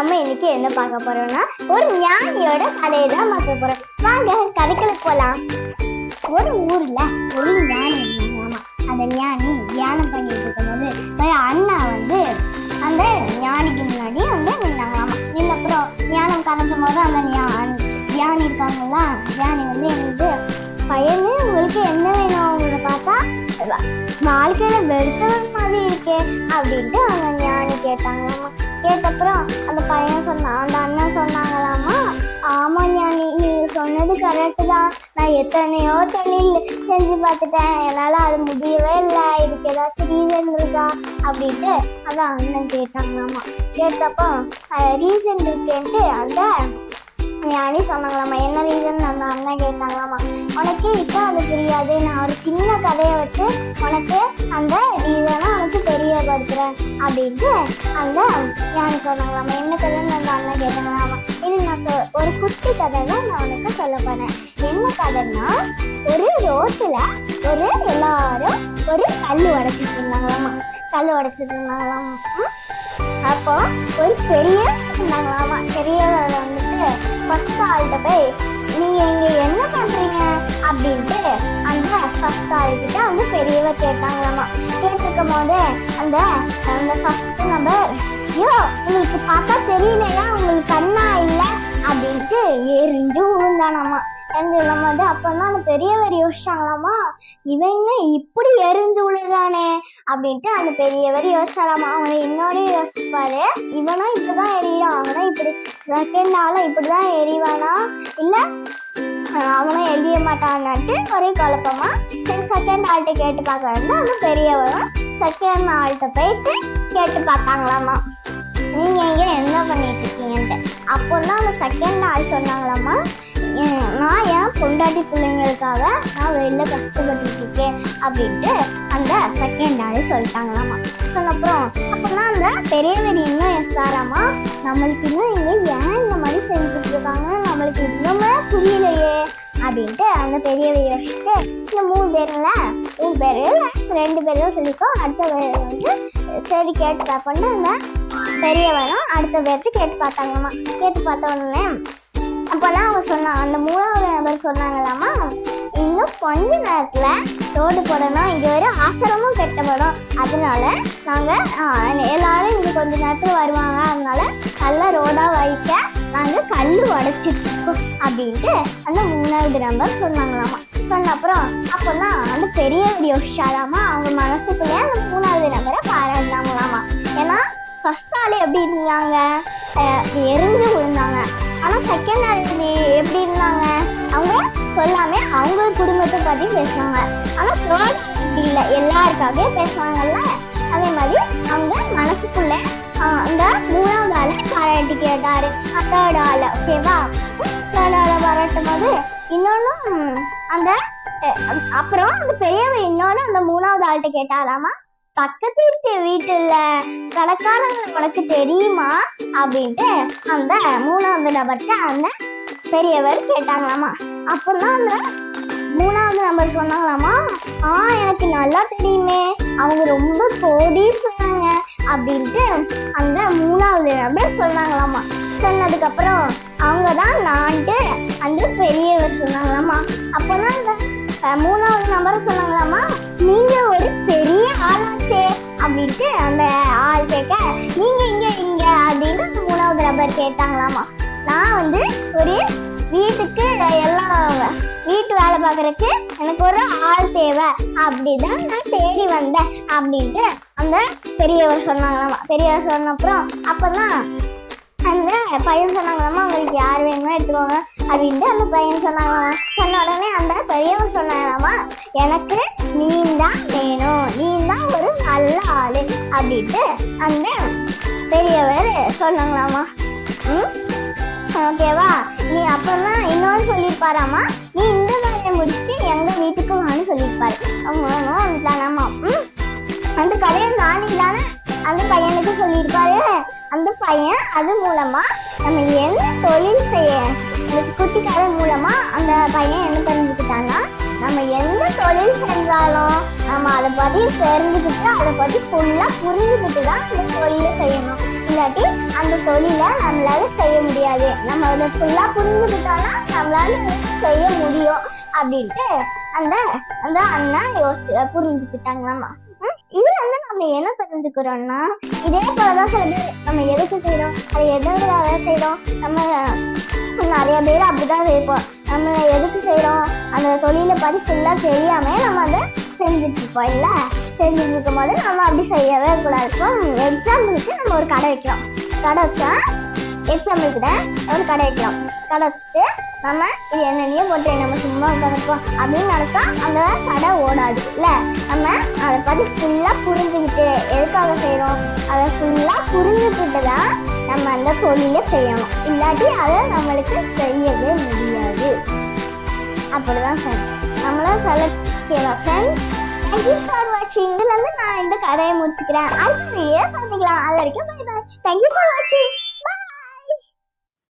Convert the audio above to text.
நம்ம இன்னைக்கு என்ன பார்க்க போறோம்னா ஒரு ஞானியோட கதையை தான் பார்க்க போறோம். வாங்க கதைக்குள்ள போலாம். ஒரு ஊர்ல ஒரு ஞானி ஆமா அந்த ஞானி தியானம் பண்ணிட்டு இருக்கும்போது ஒரு அண்ணா வந்து அந்த ஞானிக்கு முன்னாடி வந்து நின்னாங்களாமா? நின்னப்புறம் ஞானம் கலந்தும் போது அந்த ஞானி தியானி இருக்காங்களா? தியானி வந்து எங்களுக்கு பையனே உங்களுக்கு என்ன வேணும் அவங்கள பார்த்தா? வாழ்க்கையில வெறுத்த மாதிரி இருக்கே அப்படின்ட்டு அவங்க ஞானி கேட்டாங்களாமா? கேட்டப்புறம் கரெக்டு தான் நான் எத்தனையோ தொழில் செஞ்சு பார்த்துட்டேன். என்னால் அது முடியவே இல்லை. இதுக்கு ஏதாச்சும் ரீசன் இருக்கா? அப்படின்ட்டு அதான் அண்ணன் கேட்டாங்களாமா கேட்டப்போ ரீசன் இருக்கேன்ட்டு அந்த ஞானி சொன்னாங்களாமா என்ன ரீசன் அந்த அண்ணன் கேட்டாங்களாமா உனக்கு இப்போ அது புரியாது நான் ஒரு சின்ன கதையை வச்சு உனக்கு அந்த ரீசனை உனக்கு தெரியப்படுத்துகிறேன் அப்படின்ட்டு அந்த ஞானி சொன்னாங்களாம்மா என்ன கதைன்னு அந்த அண்ணன் கேட்டாங்களாமா இது நான் ஒரு குட்டி கதை தான் நான் உனக்கு சொல்ல போறேன். என்ன கதைன்னா ஒரு ரோட்டில் ஒரு எல்லாரும் ஒரு கல் உடைச்சிட்டு இருந்தாங்களாமா. கல் உடைச்சிட்டு இருந்தாங்களாமா. அப்போ ஒரு பெரிய இருந்தாங்களாமா. பெரியவர் வந்துட்டு ஃபர்ஸ்ட் ஆள்கிட்ட போய் நீங்க இங்க என்ன பண்றீங்க? அப்படின்ட்டு அந்த ஃபர்ஸ்ட் ஆள்கிட்ட வந்து பெரியவர் கேட்டாங்களாமா. கேட்டிருக்கும் போது அந்த அந்த ஃபர்ஸ்ட் நம்பர் ஐயோ உங்களுக்கு பார்த்தா தெரியலையா? உங்களுக்கு கண்ணா இல்லை? அப்படின்ட்டு எரிஞ்சு விழுந்தானாமா. எரிஞ்சு வந்து அப்பதான் அந்த பெரியவர் யோசிச்சாங்களாமா? இவங்க இப்படி எரிஞ்சு விழுறானே அப்படின்ட்டு அந்த பெரியவர் யோசிச்சாலாமா அவன் இன்னொரு யோசிப்பாரு. இவனா இப்படிதான் எரியான் அவனா இப்படி செகண்ட் ஆள இப்படிதான் எரிவானா? இல்ல அவனும் எரிய மாட்டான்னாட்டு ஒரே குழப்பமா சரி செகண்ட் ஆள்கிட்ட கேட்டு பார்க்க வந்து அந்த பெரியவரும் செகண்ட் ஆள்கிட்ட போயிட்டு கேட்டு பார்த்தாங்களாமா. நீங்க இங்க என்ன பண்ணிட்டு இருக்கீங்கன்ட்டு அப்போல்லாம் அந்த செகண்ட் ஆள் சொன்னாங்களாம்மா நான் என் பொண்டாட்டி பிள்ளைங்களுக்காக நான் வெளில கஷ்டப்பட்டுட்டு இருக்கேன் அப்படின்ட்டு அந்த செகண்ட் ஆள் சொல்லிட்டாங்களாமா சொன்னப்புறம் அப்போதான் அந்த பெரியவர் இன்னும் எஸ்தாராமா நம்மளுக்கு இன்னும் இங்கே ஏன் இந்த மாதிரி செஞ்சுட்டு இருக்காங்க? நம்மளுக்கு இன்னுமே புரியலையே அப்படின்ட்டு அந்த பெரியவர் யோசிச்சுட்டு இந்த மூணு பேருல மூணு பேர் ரெண்டு பேரும் சொல்லிக்கோ அடுத்த பேர் வந்து சரி கேட்டு பண்ண அந்த பெரியவரும் அடுத்த பேர்த்து கேட்டு பார்த்தாங்கம்மா கேட்டு பார்த்த உடனே அப்போல்லாம் அவங்க சொன்னாங்க அந்த மூணாவது நபர் சொன்னாங்களாமா இன்னும் கொஞ்ச நேரத்தில் ரோடு போடணும் இங்கே ஒரு அவசரமும் கெட்டப்படும். அதனால நாங்கள் எல்லாரும் இங்கே கொஞ்ச நேரத்தில் வருவாங்க. அதனால நல்லா ரோடாக வைக்க நாங்கள் கல் உடைச்சிட்டு அப்படின்ட்டு அந்த மூணாவது நம்பர் சொன்னாங்களாமா. சொன்ன அப்புறம் அப்போல்லாம் அந்த பெரிய வீடியோ ஷாலாமா அவங்க மனசுக்குள்ளே அந்த மூணாவது நபரை பாராட்டினாங்களாமா. ஏன்னா ஃபர்ஸ்ட் ஆள் எப்படி இருந்தாங்க எரிஞ்சு விழுந்தாங்க ஆனால் செகண்ட் ஆள் எப்படி இருந்தாங்க அவங்க சொல்லாம அவங்க குடும்பத்தை பற்றி பேசுவாங்க ஆனால் தேர்ட் அப்படி இல்லை எல்லாருக்காகவே பேசுவாங்கல்ல அதே மாதிரி அவங்க மனசுக்குள்ள அந்த மூணாவது ஆளை பாராட்டி கேட்டாரு. தேர்ட் ஆள் ஓகேவா தேர்ட் ஆளை பாராட்டும் போது இன்னொன்னும் அந்த அப்புறம் அந்த பெரியவன் இன்னொன்னு அந்த மூணாவது ஆள்கிட்ட கேட்டாராமா? பக்கத்து வீட்டு வீட்டுல கடைக்காரங்க உனக்கு தெரியுமா? அப்படின்ட்டு அந்த மூணாவது நபர்கிட்ட அந்த பெரியவர் கேட்டாங்களாமா. அப்பதான் அந்த மூணாவது நபர் சொன்னாங்களாமா ஆ எனக்கு நல்லா தெரியுமே. அவங்க ரொம்ப கோடி சொன்னாங்க அப்படின்ட்டு அந்த மூணாவது நபர் சொன்னாங்களாமா. சொன்னதுக்கப்புறம் அவங்க தான் நான்ட்டு அந்த பெரியவர் சொன்னாங்களாமா. அப்போதான் அந்த மூணாவது நம்பர் சொன்னாங்களாமா நீங்க ஒரு பெரிய ஆளாச்சே அப்படின்ட்டு அந்த ஆள் கேட்க நீங்க இங்க இங்க அப்படின்னு மூணாவது நம்பர் கேட்டாங்களாமா நான் வந்து ஒரு வீட்டுக்கு எல்லாம் வீட்டு வேலை பார்க்கறதுக்கு எனக்கு ஒரு ஆள் தேவை அப்படிதான் நான் தேடி வந்தேன் அப்படின்ட்டு அந்த பெரியவர் சொன்னாங்களாமா பெரியவர் சொன்ன அப்புறம் அப்பதான் அந்த பையன் சொன்னாங்களாமா உங்களுக்கு யார் வேணுமோ எடுத்துக்கோங்க. அப்படின்ட்டு அந்த பையன் சொன்னாங்களாம் சொன்ன உடனே அந்த பெரியவன் சொன்னாங்களாமா எனக்கு நீ தான் வேணும். நீ தான் ஒரு நல்ல ஆளு. அப்படின்ட்டு அந்த பெரியவர் சொன்னாங்களாமா. ம்? ஓகேவா? நீ அப்புறமா இன்னொன்று சொல்லியிருப்பாராமா? நீ இந்த வேலையை முடிச்சுட்டு எங்க வீட்டுக்கு வான்னு சொல்லியிருப்பாரு. அவங்க வந்துட்டானாமா ம்? அந்த கதையை நான் இல்லாம அந்த பையனுக்கு சொல்லியிருப்பாரு. அந்த பையன் அது மூலமா நம்ம என்ன தொழில் செய்ய இந்த மூலமா அந்த பையன் என்ன தெரிஞ்சுக்கிட்டான்னா நம்ம எந்த தொழில் செஞ்சாலும் நம்ம அதை பத்தி தெரிஞ்சுக்கிட்டு அதை பத்தி ஃபுல்லா புரிஞ்சுக்கிட்டு தான் அந்த தொழிலை செய்யணும். இல்லாட்டி அந்த தொழிலை நம்மளால செய்ய முடியாது. நம்ம அதை ஃபுல்லா புரிஞ்சுக்கிட்டோம்னா நம்மளால செய்ய முடியும் அப்படின்ட்டு அந்த அந்த அண்ணா யோசி புரிஞ்சுக்கிட்டாங்களாமா. ம், இதுல வந்து நம்ம என்ன தெரிஞ்சுக்கிறோம்னா இதே போலதான் சொல்லி நம்ம எதுக்கு செய்யறோம்? அதை எதற்காக செய்யறோம்? நம்ம நிறைய பேர் அப்படிதான் வைப்போம் நம்ம எதுக்கு செய்யறோம் அந்த தொழிலை பத்தி ஃபுல்லா தெரியாம நம்ம அதை செஞ்சுட்டு இருப்போம் இல்ல? செஞ்சுட்டு இருக்கும் போது நம்ம அப்படி செய்யவே கூடாது. இப்போ எக்ஸாம்பிளுக்கு நம்ம ஒரு கடை வைக்கிறோம். கடை வச்சா எக்ஸாம்பிளுக்கு தான் ஒரு கடை வைக்கிறோம். கடை வச்சுட்டு நம்ம இது போட்டு நம்ம சும்மா உட்காந்துப்போம் அப்படின்னு நினைச்சா அந்த கடை ஓடாது இல்ல? நம்ம அதை பத்தி ஃபுல்லா புரிஞ்சுக்கிட்டு எதுக்காக செய்கிறோம் அதை ஃபுல்லா புரிஞ்சுக்கிட்டு தான் நம்ம அந்த தொழிலை செய்யணும். இல்லாட்டி அதை நம்மளுக்கு செய்யவே முடியாது. அப்படிதான் சார் நம்மளும் செலக்ட் செய்யலாம். ஃப்ரெண்ட்ஸ் தேங்க்யூ ஃபார் வாட்சிங் இதுல நான் இந்த கதையை முடிச்சுக்கிறேன். அடுத்த வீடியோ சந்திக்கலாம். அது வரைக்கும் பை பை தேங்க்யூ ஃபார் வாட்சிங்